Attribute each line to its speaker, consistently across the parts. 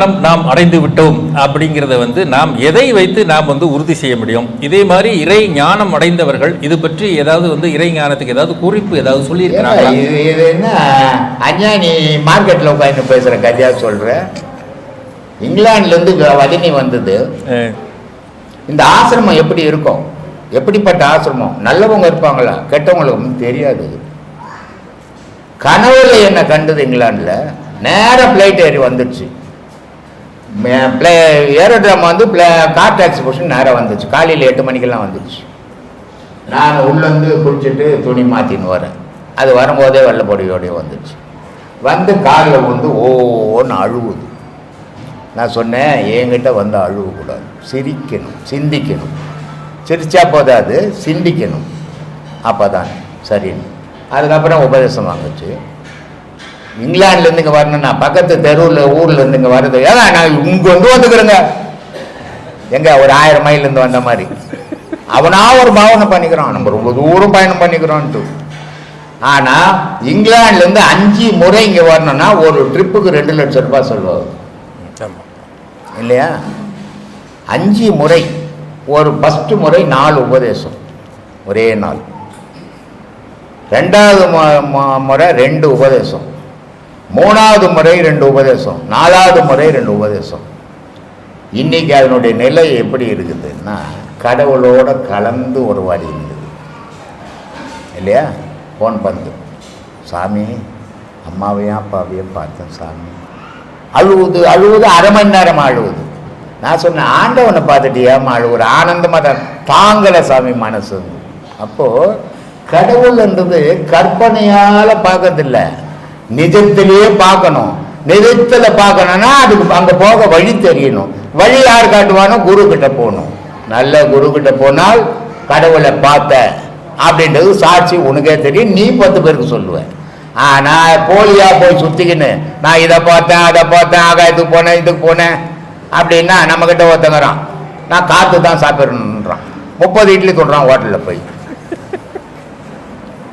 Speaker 1: ஞானம் நாம் அடைந்து விட்டோம் அப்படிங்கிறத வந்து நாம் எதை வைத்து நாம் வந்து உறுதி செய்ய முடியும்? இதே மாதிரி இறை ஞானம் அடைந்தவர்கள் இது பற்றி ஏதாவது வந்து இறை ஞானத்துக்கு ஏதாவது குறிப்பு ஏதாவது
Speaker 2: ஏங்க,
Speaker 1: சொல்லியிருக்கிறாங்களா
Speaker 2: இது என்ன? அஞ்ஞானி மார்க்கெட்டில் உட்காந்து பேசுகிற கதையாக சொல்கிற இங்கிலாந்துலேருந்து வதனி வந்தது. இந்த ஆசிரமம் எப்படி இருக்கும்? எப்படிப்பட்ட ஆசிரமம்? நல்லவங்க இருப்பாங்களா? கெட்டவங்களுக்கு தெரியாது. கனவுல என்ன கண்டது இங்கிலாந்துல. நேரா ஃப்ளைட் ஏறி வந்துடுச்சு ஏரோட்ராம் வந்து கார் டாக்ஸி பொசிஷன் நேராக வந்துச்சு. காலையில் எட்டு மணிக்கெல்லாம் வந்துடுச்சு நான் உள்ளேருந்து குளிச்சுட்டு துணி மாற்றின்னு வரேன். அது வரும்போதே வெள்ளைப்பொடியோடய வந்துடுச்சு வந்து காலில் வந்து ஓன்னு அழுவுது. நான் சொன்னேன் என்கிட்ட வந்து அழுவக்கூடாது. சிரிக்கணும் சிந்திக்கணும். சிரித்தா போதாது சிந்திக்கணும். அப்போ தான் சரின்னு. அதுக்கப்புறம் உபதேசம் வாங்குச்சு இங்கிலாந்துலேருந்து இங்கே வரணும்னா பக்கத்து தெருவில் ஊர்லேருந்து இங்கே வருது. ஏன்னா நான் இங்கே வந்து வந்துக்கிறேங்க. எங்க? ஒரு ஆயிரம் மைல்லேருந்து வந்த மாதிரி. அவனா ஒரு பாவனை பண்ணிக்கிறான். நம்ம ரொம்ப தூரம் பயணம் பண்ணிக்கிறோன்ட்டு. ஆனால் இங்கிலாந்துலேருந்து அஞ்சு முறை இங்கே வரணும்னா ஒரு ட்ரிப்புக்கு ரெண்டு லட்சம் ரூபாய் சொல்லுவாங்க. இல்லையா? அஞ்சு முறை ஒரு ஃபஸ்ட்டு முறை நாலு உபதேசம். ஒரே நாள். ரெண்டாவது முறை ரெண்டு உபதேசம். மூணாவது முறை ரெண்டு உபதேசம் நாலாவது முறை ரெண்டு உபதேசம். இன்னைக்கு அதனுடைய நிலை எப்படி இருக்குதுன்னா கடவுளோட கலந்து ஒரு வாடி இருக்குது இல்லையா? ஃபோன் பண்ணு சாமி அம்மாவையும் அப்பாவையும் பார்த்தேன் சாமி. அழுவுது அழுவுது அரை மணி நேரம் அழுவுது. நான் சொன்னேன் ஆண்டவனை பார்த்துட்டியாமா அழுவுற ஆனந்தமாக தான். தாங்கலை சாமி மனசு. அப்போது கடவுள்ன்றது கற்பனையால் பார்க்கறதில்ல. நிஜத்திலேயே பார்க்கணும். நிஜத்தில் பார்க்கணும்னா அதுக்கு அங்கே போக வழி தெரியணும். வழி யார் காட்டுவானோ குரு கிட்ட போகணும். நல்ல குரு கிட்ட போனால் கடவுளை பார்த்த அப்படின்றது சாட்சி உனக்கே தெரியும். நீ பத்து பேருக்கு சொல்லுவேன் நான் போலியா போய் சுத்திக்கின்னு நான் இதை பார்த்தேன் அதை பார்த்தேன் ஆகாயத்துக்கு போனேன் இதுக்கு போனேன் அப்படின்னா நம்மக்கிட்ட ஒருத்தங்கிறான் நான் காற்று தான் சாப்பிடணுன்றான் முப்பது இட்லி சொல்கிறான் ஹோட்டலில் போய்.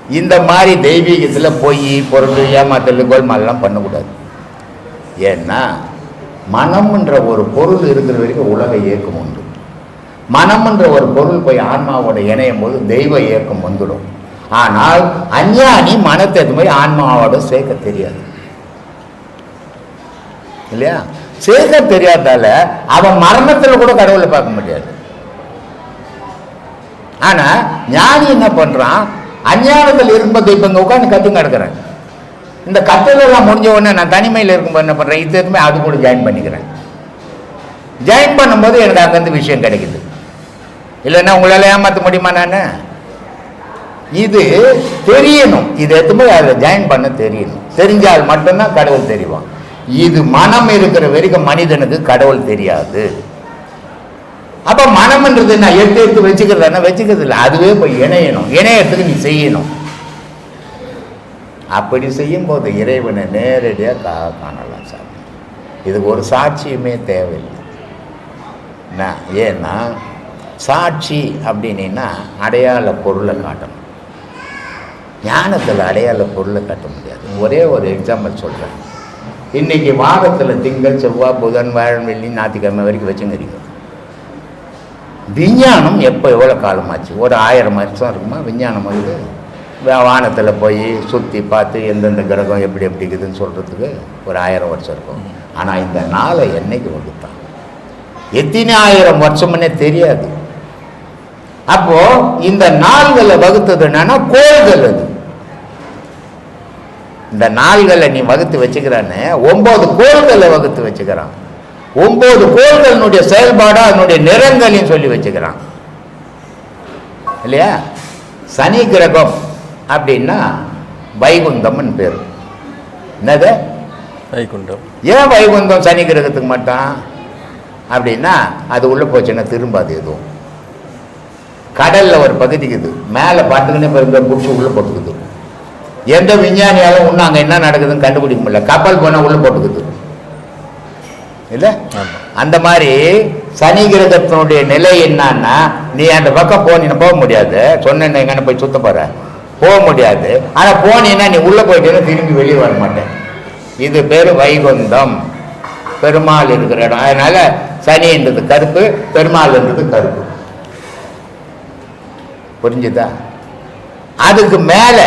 Speaker 2: இந்த மாதிரி தெய்வீகத்தில் போய் பொருள் ஏமாத்தல் கோல்மாலெலாம் பண்ணக்கூடாது. ஏன்னா மனம்ன்ற ஒரு பொருள் இருக்கிற வரைக்கும் உலக இயக்கம் உண்டு. மனம்ன்ற ஒரு பொருள் போய் ஆன்மாவோட இணையும் போது தெய்வ இயக்கம் வந்துடும். ஆனால் அஞ்ஞானி மனத்தை எடுத்து போய் ஆன்மாவோட சேர்க்க தெரியாது. இல்லையா? சேர்க்க தெரியாதால அவன் மரணத்தில் கூட கடவுளை பார்க்க முடியாது. ஆனா ஞானி என்ன பண்றான்? அஞ்ஞானத்தில் இருக்கும்போது இப்போ இங்கே உட்காந்து கற்றுங்க கிடக்குறேன் இந்த கத்தலெல்லாம் முடிஞ்ச உடனே நான் தனிமையில் இருக்கும்போது என்ன பண்ணுறேன் இது எதுவுமே அது கூட ஜாயின் பண்ணிக்கிறேன். ஜாயின் பண்ணும்போது எனக்கு அங்கேருந்து விஷயம் கிடைக்குது. இல்லைன்னா உங்களால் ஏமாற்ற முடியுமா நான்? இது தெரியணும். இது எதுவுமே அதில் ஜாயின் பண்ண தெரியணும். தெரிஞ்சால் மட்டும்தான் கடவுள் தெரிவான். இது மனம் இருக்கிற வரைக்கும் மனிதனுக்கு கடவுள் தெரியாது. அப்ப மனம்ன்றது என்ன? எடுத்து எடுத்து வச்சுக்கிறதா வச்சுக்கிறது இல்லை. அதுவே போய் இணையணும். இணையத்துக்கு நீ செய்யணும். அப்படி செய்யும்போது இறைவனை நேரடியாக கா காணலாம் சாமி. இதுக்கு ஒரு சாட்சியுமே தேவையில்லை. நான் ஏன்னா சாட்சி அப்படின்னா அடையாள பொருளை காட்டணும். ஞானத்தில் அடையாள பொருளை காட்ட முடியாது. ஒரே ஒரு எக்ஸாம்பிள் சொல்கிறேன் இன்னைக்கு வாரத்தில் திங்கள் செவ்வாய் புதன் வியாழன் வெள்ளி ஞாயிற்றுக்கிழமை வரைக்கும் வச்சுங்கிறீங்க விஞ்ஞானம் எப்போ எவ்வளோ காலமாச்சு? ஒரு ஆயிரம் வருஷம் இருக்குமா? விஞ்ஞானம் வந்து வானத்தில் போய் சுற்றி பார்த்து எந்தெந்த கிரகம் எப்படி எப்படி இருக்குதுன்னு சொல்கிறதுக்கு ஒரு ஆயிரம் வருஷம் இருக்கும். ஆனால் இந்த நாளை என்னைக்கு வகுத்தான்? எத்தனை ஆயிரம் வருஷம்னே தெரியாது. அப்போது இந்த நாள்களை வகுத்தது என்னன்னா கோள்கள் அது. இந்த நாள்களை நீ வகுத்து வச்சுக்கிறான்னு ஒம்பது கோள்களை வகுத்து வச்சுக்கிறான். ஒன்பது கோள்களினுடைய செயல்பாடு அதனுடைய நிறங்களையும் சொல்லி வச்சுக்கிறான். இல்லையா? சனி கிரகம் அப்படின்னா வைகுந்தம்னு பேர். என்னது?
Speaker 1: வைகுண்டம்.
Speaker 2: ஏன் வைகுந்தம் சனி கிரகத்துக்கு மட்டும்? அப்படின்னா அது உள்ளே போச்சுன்னா திரும்பாது எதுவும். கடலில் ஒரு பகுதிக்குது மேலே பார்த்துக்கினே பிறந்த பிடிச்சி உள்ளே போட்டுக்குது. எந்த விஞ்ஞானியாலும் இன்னும் அங்கே என்ன நடக்குதுன்னு கண்டுபிடிக்க முடியல. கப்பல் போனால் உள்ளே போட்டுக்குது. இல்லை? அந்த மாதிரி சனி கிரகத்தினுடைய நிலை என்னன்னா நீ அந்த பக்கம் போனீங்கன்னா போக முடியாது. சொன்ன எங்கன்னு போய் சுத்த போற போக முடியாது. ஆனால் போனீங்கன்னா நீ உள்ளே போயிட்டேன்னா திரும்பி வெளியே வர மாட்டேன். இது பேர் வைகுந்தம். பெருமாள் இருக்கிற இடம். அதனால சனின்றது கருப்பு பெருமாள்ன்றது கருப்பு. புரிஞ்சுதா? அதுக்கு மேல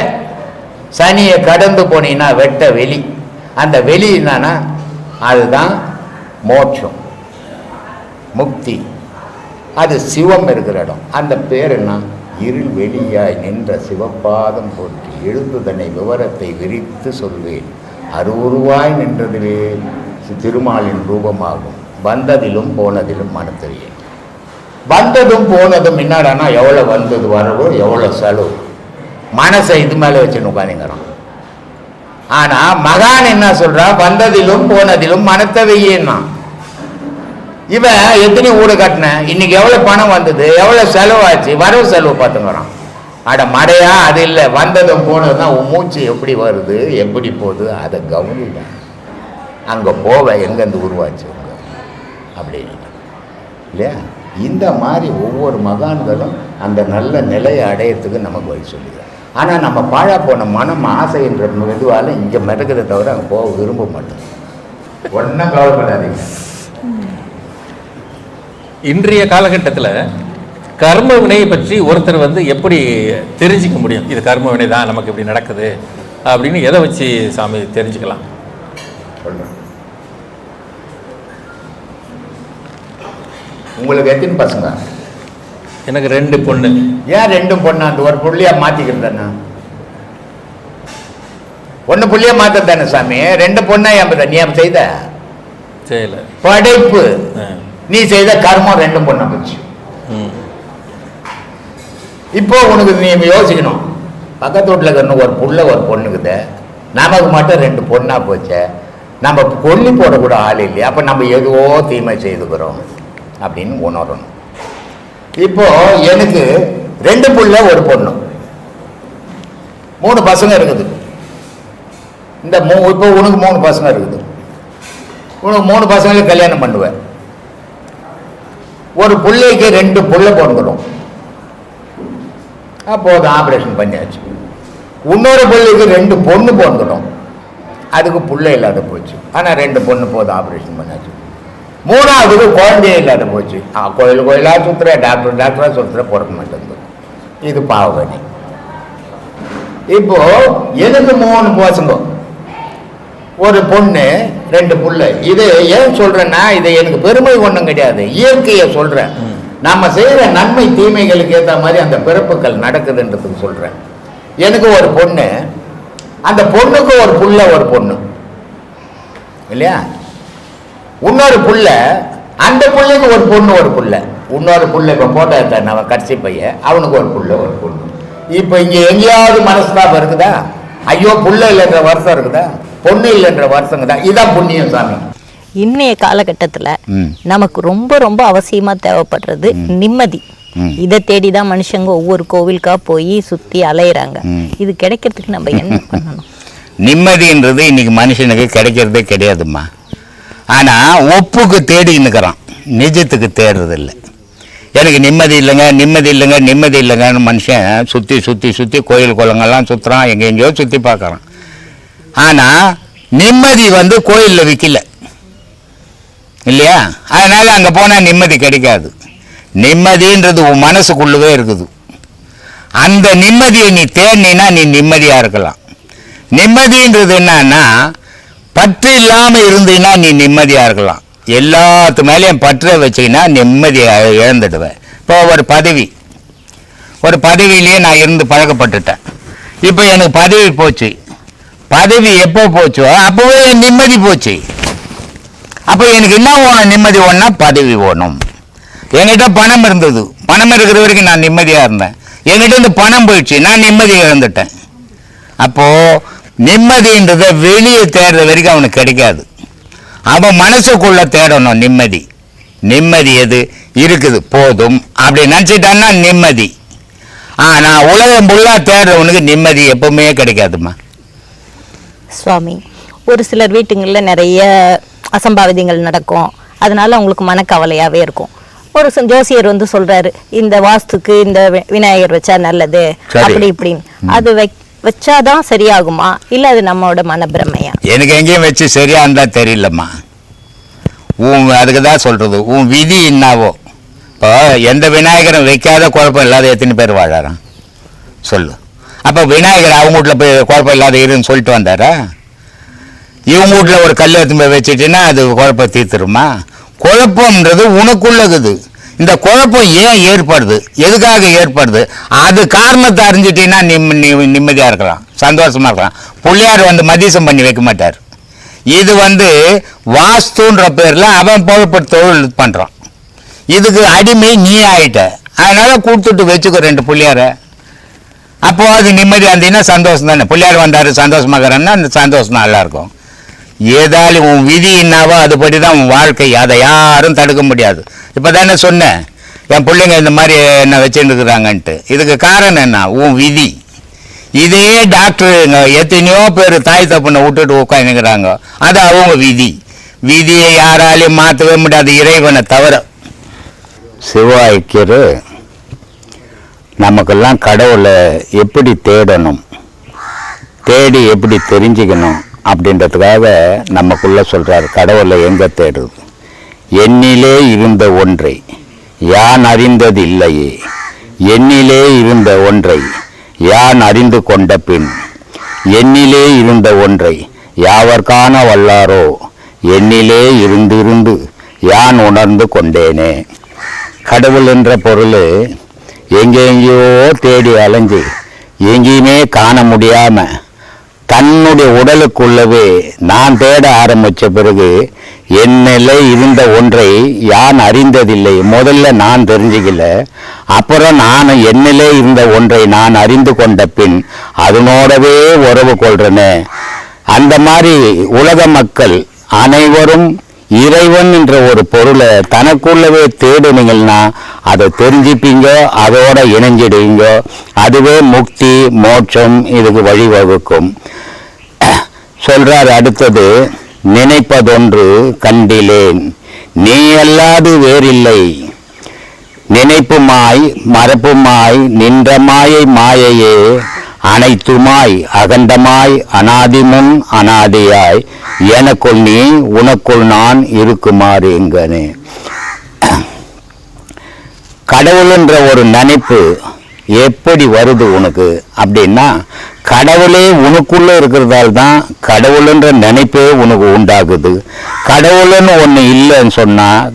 Speaker 2: சனியை கடந்து போனீங்கன்னா வெட்ட வெளி. அந்த வெளி என்னன்னா அதுதான் மோட்சம் முக்தி. அது சிவம் இருக்கிற இடம். அந்த பேர் என்ன? இருள் வெளியாய் நின்ற சிவப்பாதம் போற்றி எழுதுதனை விவரத்தை விரித்து சொல்வேன். அருவுருவாய் நின்றதுவே திருமாலின் ரூபமாகும். வந்ததிலும் போனதிலும் மனத்தறியேன். வந்ததும் போனதும் என்னடானா எவ்வளோ வந்தது வரவோ எவ்வளோ செலவு. மனசை இது மேலே வச்சுன்னு உட்காந்துங்கிறான் ஆனால் மகான் என்ன சொல்றா? வந்ததிலும் போனதிலும் மனத்தை இவன் எத்தனை வீடு கட்டினேன் இன்னைக்கு எவ்வளோ பணம் வந்தது? எவ்வளோ செலவாச்சு? வரவு செலவு பார்த்துங்கிறான். அட மடையா அது இல்லை. வந்ததும் போனதும் உன் மூச்சு எப்படி வருது? எப்படி போகுது? அதை கவனிங்க. அங்கே போவ எங்கேருந்து உருவாச்சு? உங்க அப்படின்னு. இல்லையா? இந்த மாதிரி ஒவ்வொரு மகான்களும் அந்த நல்ல நிலையை அடையறதுக்கு நமக்கு வழி சொல்லுது ஆனால் நம்ம பாழா போன மனம் ஆசை என்ற மெதுவால் இங்கே மிதக்கிறத தவிர அங்கே போக விரும்ப மாட்டோம். ஒன்றும் கவலைப்படாதீங்க.
Speaker 1: இன்றைய காலகட்டத்தில் கர்ம வினையை பற்றி ஒருத்தர் வந்து எப்படி தெரிஞ்சுக்க முடியும்? இது கர்ம வினை தான் நமக்கு இப்படி நடக்குது அப்படின்னு எதை வச்சு சாமி தெரிஞ்சுக்கலாம்?
Speaker 2: உங்களுக்கு எத்தனை பசங்க?
Speaker 1: எனக்கு ரெண்டு பொண்ணு.
Speaker 2: ஏன் ரெண்டும் பொண்ணு? அந்த ஒரு புள்ளியா மாத்திக்கிறதானே ஒன்று புள்ளியா மாத்ததானே சாமி? ரெண்டு பொண்ணா ஏன் நீ ஏன் செய்த?
Speaker 1: செய்யல.
Speaker 2: படைப்பு. நீ செய்த கர்மம் ரெண்டும் பொண்ணா போச்சு. இப்போ உனக்கு நீ யோசிக்கணும். பக்கத்து வீட்டில் இருக்கிற ஒரு புள்ள ஒரு பொண்ணுக்குது நமக்கு மட்டும் ரெண்டு பொண்ணா போச்சே. நம்ம கொல்லி போடக்கூட ஆள் இல்லையா. அப்போ நம்ம எதுவோ தீமை செய்துக்கிறோம் அப்படின்னு உணரணும். இப்போ எனக்கு ரெண்டு புள்ள ஒரு பொண்ணு. மூணு பசங்க இருக்குது. இந்த மூ இப்போ உனக்கு மூணு பசங்க இருக்குது. உனக்கு மூணு பசங்களுக்கு கல்யாணம் பண்ணுவேன் ஒரு பிள்ளைக்கு ரெண்டு புள்ள பிறந்துடும் அப்போது ஆப்ரேஷன் பண்ணியாச்சு. இன்னொரு பிள்ளைக்கு ரெண்டு பொண்ணு பிறந்துடும் அதுக்கு பிள்ளை இல்லாத போச்சு. ஆனால் ரெண்டு பொண்ணு போதும் ஆப்ரேஷன் பண்ணியாச்சு. மூணாவதுக்கு குழந்தையே இல்லாத போச்சு கோயில் கோயிலாக சுற்றுற டாக்டர் டாக்டராக சுற்றுற பிறக்க மாட்டேங்குது இது பாவகனி இப்போ எனக்கு மூணு பசங்க. ஒரு பொண்ணு ரெண்டு புள்ள. இது ஏன் சொல்றேன்னா இது எனக்கு பெருமை ஒன்றும் கிடையாது. இயற்கையை சொல்றேன்.
Speaker 1: ம்.
Speaker 2: நாம செய்யற நன்மை தீமைகளுக்கு ஏற்ற மாதிரி அந்த பிறப்புகள் நடக்குதுன்றதுக்கு சொல்றேன். எனக்கு ஒரு பொண்ணு. அந்த பொண்ணுக்கு ஒரு புள்ள ஒரு பொண்ணு. இல்லையா? இன்னொரு புள்ள அந்த புள்ளைக்கு ஒரு பொண்ணு ஒரு புள்ள. இன்னொரு புள்ள இப்போ போட்டோ எடுத்தான் அவன் கடைசி பையன் அவனுக்கு ஒரு புள்ள ஒரு பொண்ணு. இப்போ இங்கே எங்கேயாவது மனஸ்தாபம் இருக்குதா ஐயோ புள்ள இல்லைன்ற வருஷம் இருக்குதா? பொண்ணு இல்லைன்ற வருஷம் தான் இதான் புண்ணியம் சாமி.
Speaker 3: இன்னைய காலகட்டத்துல. நமக்கு ரொம்ப ரொம்ப அவசியமா தேவைப்படுறது நிம்மதி. இதை தேடி தான் மனுஷங்க ஒவ்வொரு கோவிலுக்கா போய் சுத்தி அலையுறாங்க. இது கிடைக்கிறதுக்கு நம்ம என்ன பண்ணணும்?
Speaker 2: நிம்மதின்றது இன்னைக்கு மனுஷனுக்கு கிடைக்கிறதே கிடையாதும்மா. ஆனால் ஒப்புக்கு தேடி நிஜத்துக்கு தேடுறதில்லை. எனக்கு நிம்மதி இல்லைங்க நிம்மதி இல்லைங்க நிம்மதி இல்லைங்கன்னு மனுஷன் சுற்றி சுற்றி சுற்றி கோயில் குளங்கள்லாம் சுற்றுறான் எங்கே எங்கேயோ சுற்றி பார்க்குறான். ஆனால் நிம்மதி வந்து கோயிலில் விற்கல இல்லையா? அதனால் அங்கே போனால் நிம்மதி கிடைக்காது. நிம்மதின்றது உன் மனசுக்குள்ளவே இருக்குது. அந்த நிம்மதியை நீ தேடினா நீ நிம்மதியாக இருக்கலாம். நிம்மதின்றது என்னன்னா பற்று இல்லாமல் இருந்தீங்கன்னா நீ நிம்மதியாக இருக்கலாம். எல்லாத்து மேலேயும் பற்றை வச்சீங்கன்னா நிம்மதியை இழந்துடுவேன். இப்போ ஒரு பதவி. ஒரு பதவியிலேயே நான் இருந்து பழக்கப்பட்டுட்டேன். இப்போ எனக்கு பதவி போச்சு. பதவி எப்போ போச்சோ அப்போவே நிம்மதி போச்சு. அப்போ எனக்கு என்ன ஓணும்? நிம்மதி ஓணும்னா பதவி ஓணும். என்கிட்ட பணம் இருந்தது. பணம் இருக்கிற வரைக்கும் நான் நிம்மதியாக இருந்தேன். என்கிட்ட இந்த பணம் போயிடுச்சு. நான் நிம்மதியை இழந்துட்டேன். அப்போது நிம்மதின்றதை வெளியே தேடுற வரைக்கும் அவனுக்கு கிடைக்காது. அவன் மனசுக்குள்ள தேடணும் நிம்மதி. நிம்மதி எது? இருக்குது. போதும். அப்படி நினச்சிட்டான்னா நிம்மதி. ஆனால் உலகம் ஃபுல்லாக தேடுறவனுக்கு நிம்மதி எப்பவுமே கிடைக்காதும்மா.
Speaker 3: சுவாமி ஒரு சிலர் வீட்டுங்களில் நிறைய அசம்பாவிதங்கள் நடக்கும். அதனால அவங்களுக்கு மனக்கவலையாவே இருக்கும். ஒரு ஜோசியர் வந்து சொல்றாரு இந்த வாஸ்துக்கு இந்த விநாயகர் வச்சா நல்லது. அப்படி இப்படின்னு. அது வை வச்சாதான் சரியாகுமா? இல்ல அது நம்மளோட மனப்பிரமையா?
Speaker 2: எனக்கு எங்கேயும் வச்சு சரியா இருந்தா தெரியலம்மா. உன் அதுக்கு தான் சொல்கிறது உன் விதி என்னவோ? இப்போ எந்த விநாயகரும் வைக்காத குழப்பம் இல்லாத எத்தனை பேர் வாழறான் சொல்லு. அப்போ விநாயகர் அவங்க வீட்டில் போய் குழப்பம் இல்லாத இருன்னு சொல்லிட்டு வந்தாரா? இவங்க வீட்டில் ஒரு கல் எடுத்து போய் வச்சுட்டீங்கன்னா அது குழப்பம் தீர்த்துருமா? குழப்பம்ன்றது உனக்குள்ளகுது. இந்த குழப்பம் ஏன் ஏற்படுது? எதுக்காக ஏற்படுது? அது காரணத்தை அறிஞ்சிட்டீங்கன்னா நிம் நி- இருக்கலாம். சந்தோஷமா இருக்கலாம். பிள்ளையார் வந்து மதிசம் பண்ணி வைக்க மாட்டார். இது வந்து வாஸ்துன்ற பேரில் அவன் புகழ்பட்டு தொழில் பண்ணுறான் இதுக்கு அடிமை நீ ஆயிட்ட. அதனால் கொடுத்துட்டு வச்சுக்கோ ரெண்டு புள்ளியார. அப்போது அது நிம்மதியாக இருந்தீங்கன்னா சந்தோஷம் தானே. பிள்ளையார் வந்தார் சந்தோஷமாக சந்தோஷமாகறான்னா அந்த சந்தோஷம் நல்லாயிருக்கும் ஏதாலும் உன் விதி என்னவோ அதுபடி தான் உன் வாழ்க்கை. அதை யாரும் தடுக்க முடியாது. இப்போ தானே சொன்னேன். என் பிள்ளைங்க இந்த மாதிரி என்ன வச்சுருக்குறாங்கன்ட்டு இதுக்கு காரணம் என்ன? உன் விதி. இதே டாக்டருங்க எத்தனையோ பேர் தாய் தப்புனை விட்டுட்டு உட்காந்துக்கிறாங்க அது அவங்க விதி. விதியை யாராலையும் மாற்றவே முடியாது. இறைவனை தவிர. சிவாய்க்கரு நமக்கெல்லாம் கடவுளை எப்படி தேடணும்? தேடி எப்படி தெரிஞ்சுக்கணும்? அப்படின்றதுக்காக நமக்குள்ளே சொல்கிறார் கடவுளை எங்கே தேடுது என்னிலே இருந்த ஒன்றை யான் அறிந்தது இல்லையே என்னிலே இருந்த ஒன்றை யான் அறிந்து கொண்ட பின் என்னிலே இருந்த ஒன்றை யாவர் காண வல்லாரோ என்னிலே இருந்திருந்து யான் உணர்ந்து கொண்டேனே. கடவுள் என்ற பொருள் எங்கெங்கேயோ தேடி அலைஞ்சு எங்கேயுமே காண முடியாமல் தன்னுடைய உடலுக்குள்ளவே நான் தேட ஆரம்பிச்ச பிறகு என்னிலே இருந்த ஒன்றை யான் அறிந்ததில்லை. முதல்ல நான் தெரிஞ்சுக்கல. அப்புறம் நான் என்னிலே இருந்த ஒன்றை நான் அறிந்து கொண்ட பின் அதனோடவே உறவு கொள்றேனே. அந்த மாதிரி உலக மக்கள் அனைவரும் இறைவன் என்ற ஒரு பொருளை தனக்குள்ளவே தேடுனீங்கன்னா அதை தெரிஞ்சுப்பீங்க அதோட இணைஞ்சிடுவீங்க. அதுவே முக்தி மோட்சம் இதுக்கு வழிவகுக்கும். சொல்றார் அடுத்தது நினைப்பதொன்று கண்டிலேன் நீ அல்லாது வேறில்லை. நினைப்புமாய் மறப்புமாய் நின்ற மாயை மாயையே அனைத்துமாய் அகண்டமாய் அனாதிமுன் அனாதியாய் எனக்குள் நீ உனக்குள் நான் இருக்குமாறு எங்கனே கடவுள்ன்ற ஒரு நினைப்பு எப்படி வருது உனக்கு? அப்படின்னா கடவுளே உனக்குள்ளே இருக்கிறதால தான் கடவுளுன்ற நினைப்பே உனக்கு உண்டாகுது. கடவுள்னு ஒன்று இல்லைன்னு சொன்னால்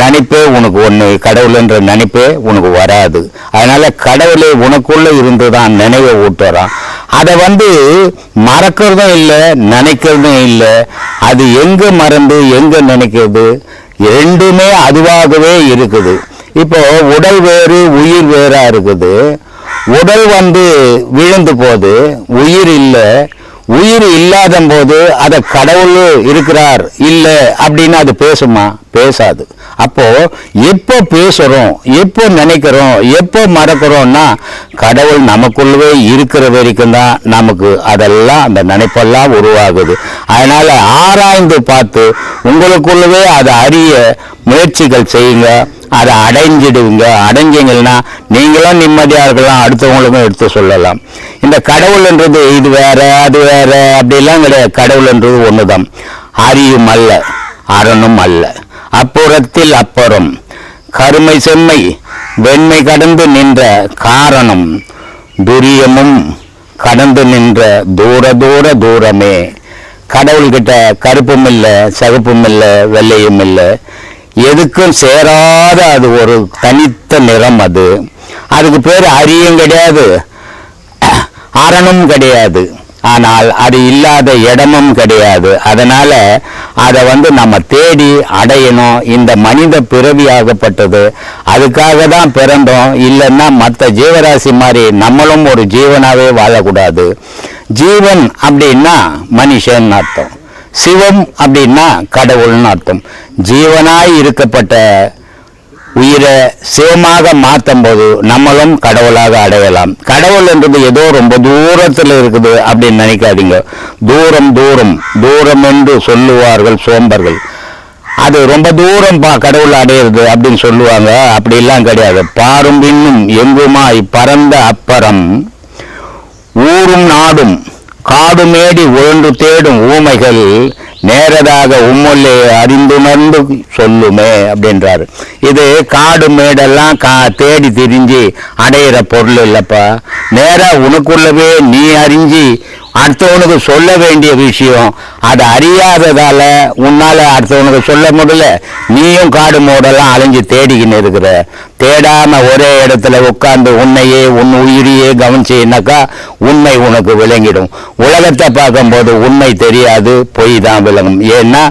Speaker 2: நினைப்பே உனக்கு ஒன்று கடவுள்ன்ற நினைப்பே உனக்கு வராது. அதனால் கடவுளே உனக்குள்ளே இருந்து தான் நினைவை ஊட்டுறான். அதை வந்து மறக்கிறதும் இல்லை நினைக்கிறதும் இல்லை. அது எங்கே மறந்து எங்கே நினைக்கிறது? ரெண்டுமே அதுவாகவே இருக்குது. இப்போ உடல் வேறு உயிர் வேறா இருக்குது. உடல் வந்து விழுந்து போது உயிர் இல்லை. உயிர் இல்லாத போது அதை கடவுள் இருக்கிறார் இல்லை அப்படின்னு அது பேசுமா? பேசாது. அப்போது எப்போ பேசுகிறோம் எப்போ நினைக்கிறோம் எப்போ மறக்கிறோம்னா கடவுள் நமக்குள்ளவே இருக்கிற வரைக்கும் தான் நமக்கு அதெல்லாம் அந்த நினைப்பெல்லாம் உருவாகுது. அதனால் ஆராய்ந்து பார்த்து உங்களுக்குள்ளவே அதை அறிய முயற்சிகள் செய்யுங்க. அதை அடைஞ்சிடுவீங்க அடைஞ்சிங்கன்னா நீங்களும் நிம்மதியாக இருக்கலாம். அடுத்தவங்களுக்கும் எடுத்து சொல்லலாம். இந்த கடவுள்ன்றது இது வேற அது வேற அப்படிலாம் கிடையாது. கடவுள்ன்றது தான் அறியும் அல்ல அரணும் அல்ல. அப்புறத்தில் அப்புறம். கருமை செம்மை வெண்மை கடந்து நின்ற காரணம். துரியமும் கடந்து நின்ற தூர தூர தூரமே. கடவுள்கிட்ட கருப்பும் இல்லை சகப்பும் இல்லை வெள்ளையும் இல்லை எதுக்கும் சேராத அது ஒரு தனித்த நிறம் அது. அதுக்கு பேர் அரியும் கிடையாது. அரணும் கிடையாது. ஆனால் அது இல்லாத இடமும் கிடையாது. அதனால அதை வந்து நம்ம தேடி அடையணும். இந்த மனித பிறவியாகப்பட்டது அதுக்காக தான் பிறந்தோம். இல்லைன்னா மற்ற ஜீவராசி மாதிரி நம்மளும் ஒரு ஜீவனாகவே வாழக்கூடாது. ஜீவன் அப்படின்னா மனுஷன் அர்த்தம். சிவம் அப்படின்னா கடவுள்னு அர்த்தம். ஜீவனாய் இருக்கப்பட்ட உயிரை சிவமாக மாற்றும் போது நம்மளும் கடவுளாக அடையலாம். கடவுள் என்றது ஏதோ ரொம்ப தூரத்தில் இருக்குது அப்படின்னு நினைக்காதீங்க. தூரம் தூரம் தூரம் என்று சொல்லுவார்கள் சோம்பர்கள். அது ரொம்ப தூரம் பா கடவுள் அடையிறது அப்படின்னு சொல்லுவாங்க. அப்படிலாம் கிடையாது. பாரும் பின்னும் எங்குமாய் பரந்த அப்பறம். ஊரும் நாடும் காடு மேடி உழன்று தேடும் ஊமைகள் நேரதாக உம்முள்ளே அறிந்துணர்ந்து சொல்லுமே அப்படின்றாரு. இது காடு மேடெல்லாம் கா தேடி திரிஞ்சு அடையிற பொருள் இல்லப்பா. நேரா உனக்குள்ளவே நீ அறிஞ்சு அடுத்தவனுக்கு சொல்ல வேண்டிய விஷயம் அதை அறியாததால் உன்னால் அடுத்தவனுக்கு சொல்ல முடியல. நீயும் காடு மூடெல்லாம் அலைஞ்சு தேடிக்கின்னு இருக்கிற. தேடாமல் ஒரே இடத்துல உட்காந்து உன்னையே உன் உயிரையே கவனிச்சின்னாக்கா உண்மை உனக்கு விளங்கிடும். உலகத்தை பார்க்கும்போது உண்மை தெரியாது பொய் தான் விளங்கும். ஏன்னா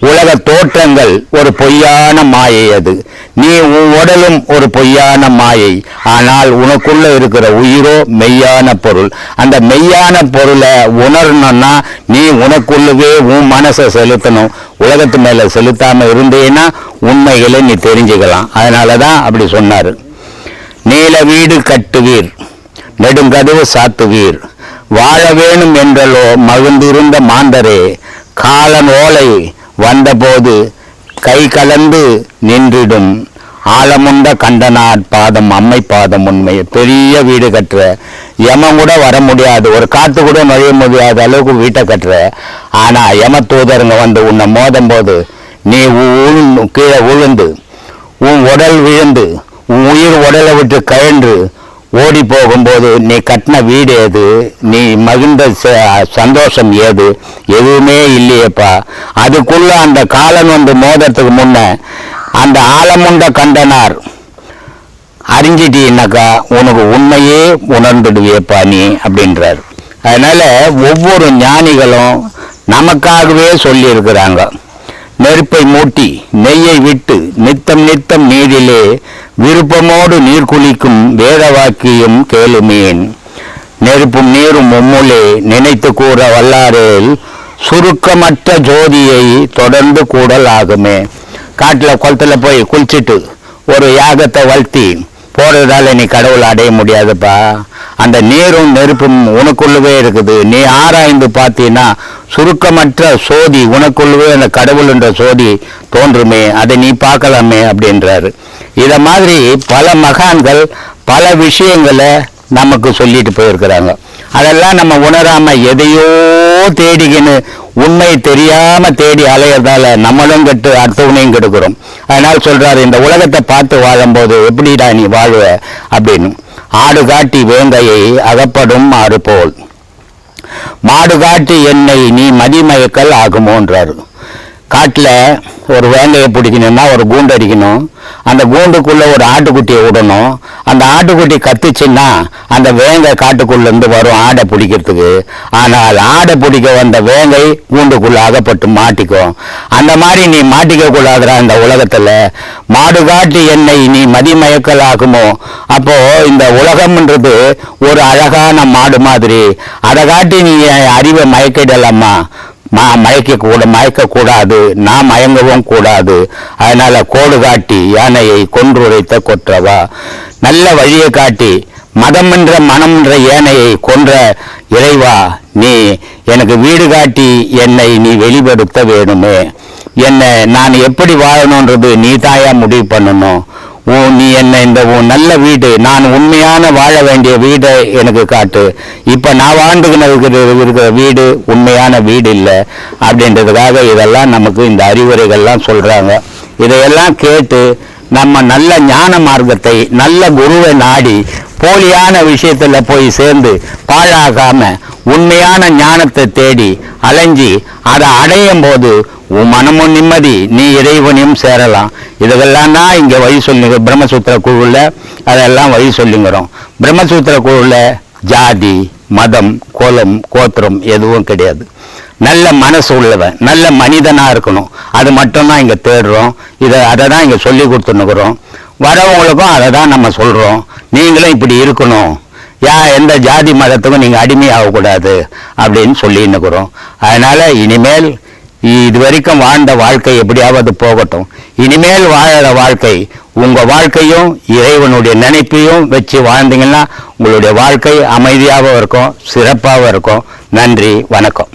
Speaker 2: உலக தோற்றங்கள் ஒரு பொய்யான மாயை அது. நீ உன் உடலும் ஒரு பொய்யான மாயை. ஆனால் உனக்குள்ளே இருக்கிற உயிரோ மெய்யான பொருள். அந்த மெய்யான பொருளை உணரணும்னா நீ உனக்குள்ளவே உன் மனசை செலுத்தணும். உலகத்து மேல செலுத்தாமல் இருந்தேன்னா உண்மைகளை நீ தெரிஞ்சுக்கலாம். அதனால தான் அப்படி சொன்னாரு. நீல வீடு கட்டுவீர் நெடுங்கதவு சாத்துவீர். வாழ வேணும் என்றலோ மகிழ்ந்திருந்த மாந்தரே காலன் ஓலை வந்தபோது கை கலந்து நின்றிடும். ஆழமுண்ட கண்டனார் பாதம் அம்மை பாதம் உண்மை பெரிய வீடு கட்டுற. யமம் கூட வர முடியாது. ஒரு காற்று கூட நுழைய முடியாத அளவுக்கு வீட்டை கட்டுற. ஆனால் யம தூதருங்க வந்து உன்னை மோதும் போது நீ உழுந்து கீழே விழுந்து உன் உடல் விழுந்து உன் உயிர் உடலை விட்டு கழன்று ஓடி போகும்போது நீ கட்டின வீடு ஏது நீ மகிழ்ந்த ச- சந்தோஷம் ஏது எதுவுமே இல்லையேப்பா. அதுக்குள்ள அந்த காலன் வந்து மோதத்துக்கு முன்ன அந்த ஆலமுண்ட கண்டனார் அறிஞ்சிட்டீன்னாக்கா உனக்கு உண்மையே உணர்ந்துடுவியப்பா நீ அப்படின்றார். அதனால் ஒவ்வொரு ஞானிகளும் நமக்காகவே சொல்லியிருக்கிறாங்க. நெருப்பை மூட்டி நெய்யை விட்டு நித்தம் நித்தம் நீரிலே விருப்பமோடு நீர் குளிக்கும் வேத வாக்கியம் கேளுமேன். நெருப்பும் நீரும் மும்முலே நினைத்து கூற வல்லாரேல் சுருக்கமற்ற ஜோதியை தொடர்ந்து கூடல் ஆகுமே காட்டில் குளத்துல போய் குளிச்சுட்டு ஒரு யாகத்தை வளர்த்தி போகிறதால நீ கடவுளை அடைய முடியாதுப்பா. அந்த நீரும் நெருப்பும் உனக்குள்ளவே இருக்குது. நீ ஆராய்ந்து பார்த்தீன்னா சுருக்கமற்ற சோதி உனக்குள்ளவே அந்த கடவுள் என்ற சோதி தோன்றுமே அதை நீ பார்க்கலாமே அப்படின்றாரு. இதை மாதிரி பல மகான்கள் பல விஷயங்களை நமக்கு சொல்லிட்டு போயிருக்கிறாங்க. அதெல்லாம் நம்ம உணராமல் எதையோ தேடிக்கின்னு உண்மை தெரியாம தேடி அலையறதால நம்மளும் கெட்டு அடுத்தவனையும் கெடுக்கிறோம். அதனால் சொல்றாரு இந்த உலகத்தை பார்த்து வாழும்போது எப்படிடா நீ வாழுவ? அப்படின்னு. ஆடு காட்டி வேங்கையை அகப்படும் ஆறு போல். மாடு காட்டி என்னை நீ மதிமயக்கல் ஆகுமோன்றாரு. காட்டில் ஒரு வேங்கையை பிடிக்கணும்னா ஒரு கூண்டு அடிக்கணும். அந்த கூண்டுக்குள்ளே ஒரு ஆட்டுக்குட்டியை விடணும். அந்த ஆட்டுக்குட்டி கத்துச்சுன்னா அந்த வேங்கை காட்டுக்குள்ளேருந்து வரும் ஆடை பிடிக்கிறதுக்கு. ஆனால் ஆடை பிடிக்க வந்த வேங்கை கூண்டுக்குள்ளே அகப்பட்டு மாட்டிக்கும். அந்த மாதிரி நீ மாட்டிக்க கூடாதுடா இந்த உலகத்தில். மாடு காட்டி என்னை நீ மதிமயக்கல் அப்போது இந்த உலகம்ன்றது ஒரு அழகான மாடு மாதிரி. அதை காட்டி நீ என் அறிவை மயக்கிடலாமா? மயக்க கூட மயக்கக்கூடாது. நான் மயங்கவும் கூடாது. அதனால கோடு காட்டி யானையை கொன்றுரைத்த கொற்றவா? நல்ல வழியை காட்டி மதம் என்ற மனம் என்ற ஏனையை கொன்ற இறைவா நீ எனக்கு வீடு காட்டி என்னை நீ வெளிப்படுத்த வேணுமே. என்னை நான் எப்படி வாழணுன்றது நீ தாயா முடிவு பண்ணணும். ஓ நீ என்ன இந்த உன் நல்ல வீடு நான் உண்மையான வாழ வேண்டிய வீடை எனக்கு காட்டு. இப்போ நான் வாழ்ந்துக்கின இருக்கிற இருக்கிற வீடு உண்மையான வீடு இல்லை. அப்படின்றதுக்காக இதெல்லாம் நமக்கு இந்த அறிவுரைகள்லாம் சொல்கிறாங்க இதையெல்லாம் கேட்டு நம்ம நல்ல ஞான மார்க்கத்தை நல்ல குருவை நாடி போலியான விஷயத்தில் போய் சேர்ந்து பாழாகாமல் உண்மையான ஞானத்தை தேடி அலைஞ்சி அதை அடையும் போது உன் மனமும் நிம்மதி நீ இறைவனையும் சேரலாம். இதுகெல்லாம் தான் இங்கே வழி சொல்லுங்க பிரம்மசூத்திர குழுவில் அதெல்லாம் வழி சொல்லுங்கிறோம். பிரம்மசூத்திர குழுவில் ஜாதி மதம் குலம் கோத்திரம் எதுவும் கிடையாது. நல்ல மனசு உள்ளவன் நல்ல மனிதனாக இருக்கணும். அது மட்டும்தான் இங்கே தேடுறோம். இதை அதை தான் இங்கே சொல்லி கொடுத்துன்னுக்குறோம். வரவங்களுக்கும் அதை தான் நம்ம சொல்கிறோம் நீங்களும் இப்படி இருக்கணும். யா எந்த ஜாதி மதத்துக்கும் நீங்கள் அடிமையாகக்கூடாது அப்படின்னு சொல்லின்னுக்குறோம் அதனால் இனிமேல் இது வரைக்கும் வாழ்ந்த வாழ்க்கை எப்படியாவது போகட்டும். இனிமேல் வாழற வாழ்க்கை உங்கள் வாழ்க்கையும் இறைவனுடைய நினைப்பையும் வச்சு வாழ்ந்தீங்கன்னா உங்களுடைய வாழ்க்கை அமைதியாகவும் இருக்கும் சிறப்பாகவும் இருக்கும். நன்றி வணக்கம்.